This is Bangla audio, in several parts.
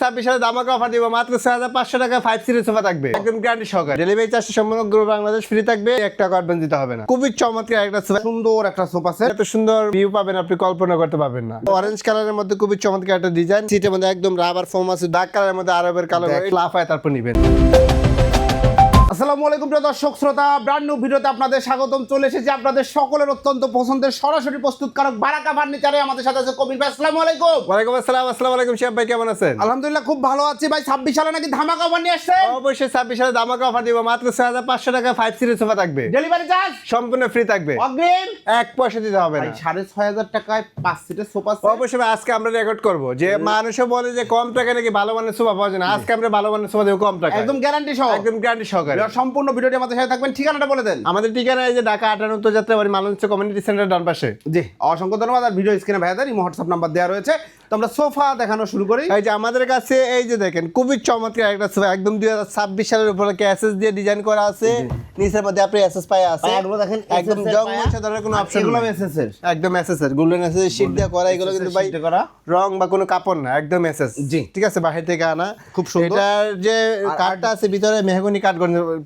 ছাব্বিশ সালে দামাকে অফার দিব মাত্র ছয় হাজার পাঁচশো টাকা ফাইভ সিরিজ সোফা থাকবে। একদম গ্যারান্টি সহকারে। ডেলিভারি চার্জ সমগ্র বাংলাদেশ ফ্রি থাকবে এক টাকা অ্যাডভান্স দিতে হবে না। খুবই চমৎকার একটা সোফা সুন্দর একটা সোফা সেট এত সুন্দর ভিউ পাবেন আপনি কল্পনা করতে পারবেন না। অরেঞ্জ কালারের মধ্যে খুবই চমৎকার একটা ডিজাইন সিটের মধ্যে একদম রাবার ফোম আছে ডার্ক কালারের মধ্যে আরবের কালার লাফায় তারপর নিবেন। আসসালামু আলাইকুম প্রিয় দর্শক শ্রোতা ব্র্যান্ড নিউ ভিডিওতে আপনাদের স্বাগতম। চলে এসেছি আপনাদের সকলের অত্যন্ত পছন্দের সরাসরি প্রস্তুতকারক বারাকা ফার্নিচারে। আমাদের সাথে আছে কবির ভাই আসসালামু আলাইকুম। ওয়ালাইকুম আসসালাম আসসালামু আলাইকুম শিয়াব ভাই কেমন আছেন? আলহামদুলিল্লাহ খুব ভালো আছি ভাই। ছাব্বিশ সালে নাকি ধামাকা অফার নিয়ে আসছে অবশ্যই ছাব্বিশ সালে দামাকে অফার দিব। মাত্র ছয় হাজার পাঁচশো টাকা ফাইভ সিরিজ সোফা থাকবে। ডেলিভারি চার্জ সম্পূর্ণ ফ্রি থাকবে। অগ্রিম? এক পয়সা দিতে হবে না। সাড়ে ছয় হাজার টাকায় পাঁচ সিটের সোফা অবশ্যই আজকে আমরা রেকর্ড করব। যে মানুষও বলে যে কম টাকা নাকি ভালো মানের সোফা পাওয়া যায় না। আজকে আমরা ভালো মানের সোফা দেবো কম টাকা একদম গ্যারান্টি সহ। একদম গ্যারান্টি সহকারে। সম্পূর্ণ ভিডিওটি আমাদের সাথে থাকবেন। ঠিকানাটা বলে দেন। আমাদের ঠিকানা এই যে ঢাকা আটান্ন যাত্রা বাড়ি মালঞ্চ কমিউনিটি সেন্টার ডান পাশে। জি অসংখ্য ধন্যবাদ। আর ভিডিও স্ক্রিনে ভাইয়াদের ইমো হোয়াটসঅ্যাপ নাম্বার দেওয়া রয়েছে। তো আমরা সোফা দেখানো শুরু করি। এই যে আমাদের কাছে এই যে দেখেন খুবই চমৎকার একটা সোফা একদম দুই হাজার ছাব্বিশ সালের উপরে এসএস দিয়ে ডিজাইন করা আছে? নিচের মধ্যে আপনি এসএস পাই আছে। এগুলো দেখেন একদম জং। মোছা ধরার কোনো অপশন এগুলো SS এর। একদম এসএস এর। গোল্ডেন এসএস শীট দিয়ে করা এগুলো কিন্তু ভাই করা। রং বা কোনো কাপড় না একদম এসএস জি। ঠিক আছে বাহির থেকে আনা। খুব সুন্দর। এটার যে কাঠটা আছে ভিতরে মেহগনি কাঠ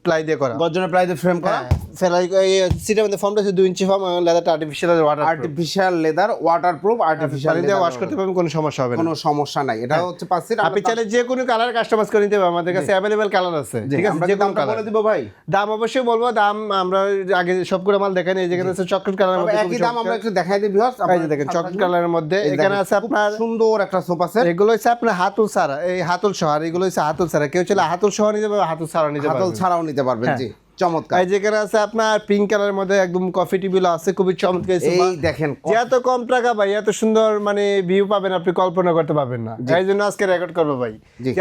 প্লাই দিয়ে করা। গর্জনের দিয়ে ফ্রেম করা। হ্যাঁ, ফেলাই সিটের মধ্যে ফর্মটা দুই inch foam লেদারটা artificial water artificial leather waterproof artificial পানি দিয়ে ওয়াশ করতে পারবেন কোনো সমস্যা হবে না। কোনো সমস্যা নাই। এটা হচ্ছে আপনি চাইলে যে কোনো কালার কাস্টমাইজ করে নিতে পারবেন। আমাদের কাছে কালার আছে। ঠিক আছে? যে কালার বলে দিব ভাই। দাম অবশ্যই বলব দাম আমরা আগে সবগুলো মাল দেখেন এই যেখানে আছে চকলেট কালারের মধ্যে একই দাম আমরা একটু দেখাই দিই ভিউয়ার্স যে দেখেন চকলেট কালারের মধ্যে এখানে আছে আপনার সুন্দর একটা সোফা সেট এগুলো হচ্ছে আপনার হাতুল সারা এই হাতুল সহ আর এগুলো হচ্ছে হাতুল সারা। কেউ চাইলে হাতুল সহ নিতে পারবে হাতুল সারা নিতে হাতল ছাড়াও নিতে পারবেন হ্যাঁ। জি। চমৎকার। এই যেখানে আছে আপনার পিঙ্ক কালারের মধ্যে একদম কফি টেবিল আছে খুবই চমৎকার এই দেখেন এত কম টাকা ভাই এত সুন্দর মানে ভিউ পাবেন আপনি কল্পনা করতে পারবেন না। এই জন্য আজকে রেকর্ড করব ভাই।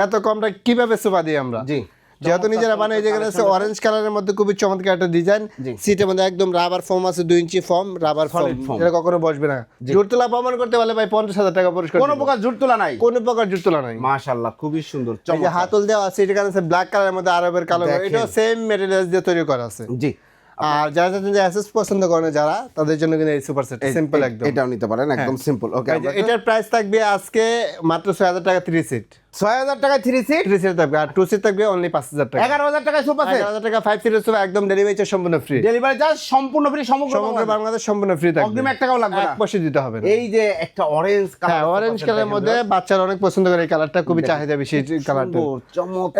এত কম টাকা কীভাবে সোফা দিই আমরা? জি। যেহেতু নিজেরা বানিয়ে যেখানে আছে অরেঞ্জ কালারের মধ্যে খুবই চমৎকার একটা ডিজাইন সিটের মধ্যে একদম রাবার ফোম আছে দুই ইঞ্চি ফর্ম রাবার ফোম এটা কখনো বসবে না। জোরতলা প্রমাণ করতে পারলে ভাই পঞ্চাশ হাজার টাকা পুরস্কার কোনো প্রকার জুট তোলা নাই। কোনো প্রকার জুট তোলা নাই। মাশাল্লাহ খুবই সুন্দর এই যে হাতল দেওয়া আছে এটা কারণে ব্ল্যাক কালারের মধ্যে আরবের কালার। এটা সেম মেটেরিয়ালস দিয়ে তৈরি করা আছে। জি। আর যারা যাচ্ছেন যে অ্যাসেস পছন্দ করেন যারা তাদের জন্য কিন্তু এই সুপার সেট সিম্পল একদম। এটাও নিতে পারেন একদম সিম্পল ওকে এটার প্রাইস থাকবে আজকে মাত্র ছয় হাজার টাকা থ্রি সিট ছয় হাজার টাকায় থ্রি সিট থ্রি সিট থাকবে আর টু সিট থাকবে অনলি পাঁচ হাজার টাকা। এগারো হাজার টাকায় সোফা সেট হাজার টাকা ফাইভ সিটের একদম ডেলিভারি চার্জ সম্পূর্ণ ফ্রি ডেলিভারি চার্জ সম্পূর্ণ ফ্রি সমগ্র সমগ্র বাংলাদেশ। সম্পূর্ণ ফ্রি থাকবে। অগ্রিম এক টাকাও লাগবে না? পয়সা দিতে হবে এই যে একটা অরেঞ্জ হ্যাঁ অরেঞ্জ কালারের মধ্যে বাচ্চারা অনেক পছন্দ করে এই কালারটা খুবই চাহিদা বেশি কালারটা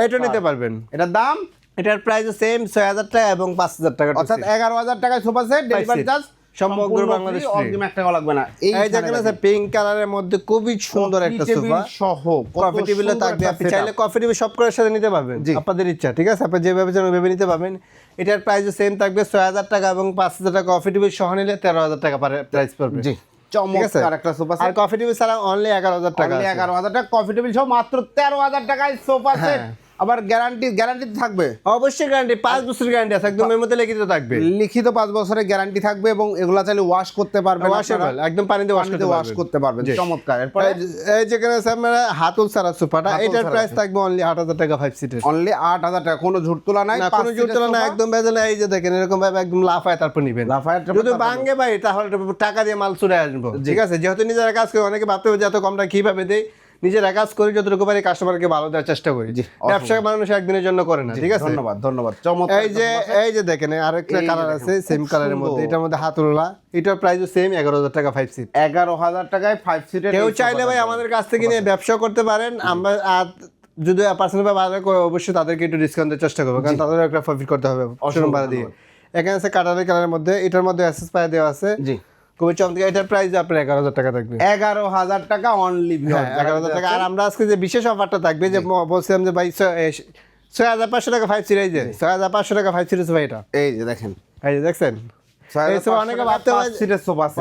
এটা নিতে পারবেন। এটার দাম? এটার প্রাইস সেম ছয় হাজার টাকা এবং পাঁচ হাজার টাকা অর্থাৎ। এগারো হাজার টাকায় সোফা সেট ডেলিভারি। চার্জ সমগ্র বাংলাদেশ। অগ্রিম এক টাকাও লাগবে না এই যেখানে আছে পিঙ্ক কালারের মধ্যে খুবই সুন্দর একটা সোফা সহ কফি টেবিলে থাকবে আপনি চাইলে কফি টেবিল সব করার সাথে নিতে পারবেন। আপনাদের ইচ্ছা ঠিক আছে আপনি যেভাবে চান ওইভাবে নিতে পারবেন এটার প্রাইস সেম থাকবে ছয় হাজার টাকা এবং পাঁচ হাজার টাকা কফি টেবিল সহ নিলে তেরো হাজার টাকা প্রাইস পড়বে জি চমৎকার একটা সোফা আর সেট কফি টেবিল ছাড়া অনলি এগারো হাজার টাকা। এগারো হাজার টাকা কফি টেবিল সহ মাত্র তেরো হাজার টাকায় সোফা সেট হ্যাঁ। আবার গ্যারান্টি গ্যারান্টি থাকবে। অবশ্যই গ্যারান্টি পাঁচ বছরের গ্যারান্টি আছে একদম এর মধ্যে লিখিত থাকবে। লিখিত পাঁচ বছরের গ্যারান্টি থাকবে এবং এগুলা চাইলে ওয়াশ করতে পারবেন ওয়াশেবল একদম পানিতে ওয়াশ করতে ওয়াশ করতে পারবেন চমৎকার। এরপরে এই- যেখানে আছে আপনার হাতুল সারা সোফাটা এটার প্রাইস থাকবে অনলি আট হাজার টাকা ফাইভ সিটের অনলি আট হাজার টাকা কোনো ঝুট তোলা নাই কোনো সিটের তোলা না সোফা। একদম বেজে এই যে দেখেন এরকম ভাবে একদম লাফায় তারপর নিবেন। লাফায় যদি ভাঙে ভাই তাহলে টাকা দিয়ে মাল চলে আসব। ঠিক আছে যেহেতু নিজেরা কাজ করি অনেকে ভাবতে হবে যে এত কম টাকা কীভাবে দেয়? নিজেরা কাজ করি যতটুকু পারি কাস্টমারকে ভালো দেওয়ার চেষ্টা করি। ব্যবসা মানুষ একদিনের জন্য করে না ঠিক আছে? ধন্যবাদ ধন্যবাদ। চমৎকার এই যে এই যে দেখেন আরেকটা কালার আছে সেম কালারের মধ্যে। এটার মধ্যে হাতুলা এটার প্রাইসও সেম এগারো হাজার টাকা ফাইভ সিট এগারো হাজার টাকায় ফাইভ সিটের কেউ চাইলে ভাই আমাদের কাছ থেকে নিয়ে ব্যবসা করতে পারেন। আমরা আর যদি বা বাজার করে অবশ্যই তাদেরকে একটু ডিসকাউন্ট দেওয়ার চেষ্টা করব কারণ তাদেরও একটা প্রফিট করতে হবে শোরুম ভাড়া দিয়ে। এখানে আছে কাটারি কালারের মধ্যে এটার মধ্যে অ্যাসেস পায়ে দেওয়া আছে। জি। খুবই চমৎকার। এটার প্রাইস আপনার এগারো হাজার টাকা থাকবে। এগারো হাজার টাকা অনলি হ্যাঁ এগারো হাজার টাকা। আর আমরা আজকে যে বিশেষ অফারটা থাকবে যে বলছিলাম যে ভাই ছয়- হাজার পাঁচশো টাকা ফাইভ সিরিজ ছয় হাজার পাঁচশো টাকা ফাইভ সিরিজ ভাই এটা। এই যে দেখেন। এই যে দেখছেন? অনেকে ভাবতে পারে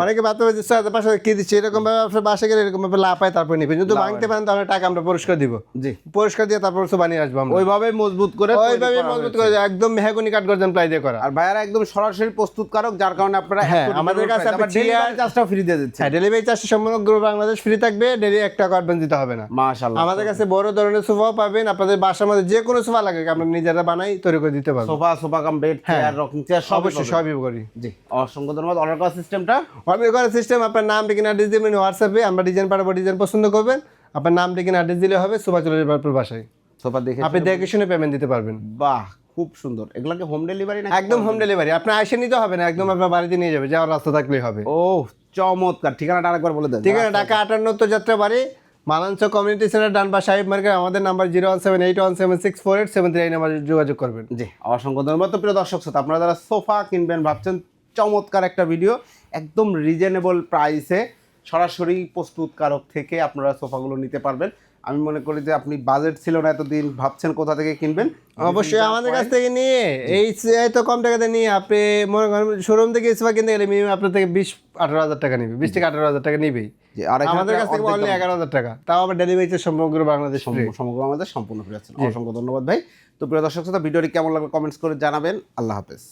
অনেকে ভাবতে পারে ছয় হাজার পাঁচশো কি দিচ্ছে? এরকম ভাবে আপনার বাসা গেলে এরকম ভাবে লাভ পায় তারপর নিবেন যদি ভাঙতে পারেন তাহলে টাকা আমরা পুরস্কার দিব। জি। পুরস্কার দিয়ে তারপর সোফা নিয়ে আসব আমরা। ওইভাবে মজবুত করে ওইভাবে মজবুত করে একদম মেহাগুনি কাঠ গর্জন প্লাই দিয়ে করা। আর ভাইয়ারা একদম সরাসরি প্রস্তুতকারক যার কারণে আপনারা হ্যাঁ, আমাদের কাছে পাচ্ছেন। আপনি আবার ডেলিভারি চেয়ার- ফ্রি দিয়ে দিচ্ছে। হ্যাঁ ডেলিভারি চার্জ সমগ্র বাংলাদেশ ফ্রি থাকবে ডেলি এক টাকা অ্যাডভান্স দিতে হবে না। মাশাআল্লাহ। আমাদের কাছে বড় ধরনের সোফাও পাবেন আপনাদের বাসার মধ্যে যে কোনো সোফা লাগে আমরা নিজেরা বানাই তৈরি করে দিতে পারব। Sofa sofa cum bed chair rocking chair সব সবই করি। জি। অসংখ্য ধন্যবাদ। অর্ডার করার সিস্টেমটা অর্ডার করার সিস্টেম আপনার নাম ঠিকানা ডিজাইন হোয়াটসঅ্যাপে আমরা ডিজাইন পাঠাবো ডিজাইন পছন্দ করবেন। আপনার নাম ঠিকানা অ্যাড্রেস দিলে হবে সোফা চলে যাবে আপনার বাসায়। সোফা দেখে আপনি দেখে শুনে পেমেন্ট দিতে পারবেন। বাহ খুব সুন্দর। এগুলোকে হোম ডেলিভারি না একদম হোম ডেলিভারি আপনার নিতে হবে না একদম আপনার বাড়িতে নিয়ে যাবে যাওয়ার রাস্তা থাকলেই হবে। ও চমৎকার। ঠিকানাটা আরেকবার বলে দেন। ঠিক আছে ঢাকা আটান্নত যাত্রা বাড়ি মালাঞ্চ কমিউনিটি সেন্টার ডানবা সাহেব মার্কেট আমাদের number zero one seven eight one seven six four eight seven three এই নাম্বারে যোগাযোগ করবেন। জি অসংখ্য ধন্যবাদ। তো প্রিয় দর্শক শ্রোতা আপনারা যারা সোফা কিনবেন ভাবছেন চমৎকার একটা ভিডিও একদম রিজনেবল প্রাইসে সরাসরি প্রস্তুতকারক থেকে আপনারা সোফাগুলো নিতে পারবেন। আমি মনে করি যে আপনি বাজেট ছিল না এতদিন ভাবছেন কোথা থেকে কিনবেন? অবশ্যই আমাদের কাছ থেকে নিয়ে এই এই তো কম টাকাতে নিয়ে আপনি মনে করেন শোরুম থেকে ইসবা কিনতে গেলে মিনিমাম আপনার থেকে বিশ আঠারো হাজার টাকা নিবে বিশ থেকে আঠারো হাজার টাকা নিবেই আমাদের কাছ থেকে অনলি এগারো হাজার টাকা তাও আবার ডেলিভারিতে সমগ্র বাংলাদেশ সমগ্র আমাদের সম্পূর্ণ ফ্রি আছেন অসংখ্য ধন্যবাদ ভাই। তো প্রিয় দর্শক শ্রোতা ভিডিওটি কেমন লাগল কমেন্টস করে জানাবেন। আল্লাহ হাফেজ।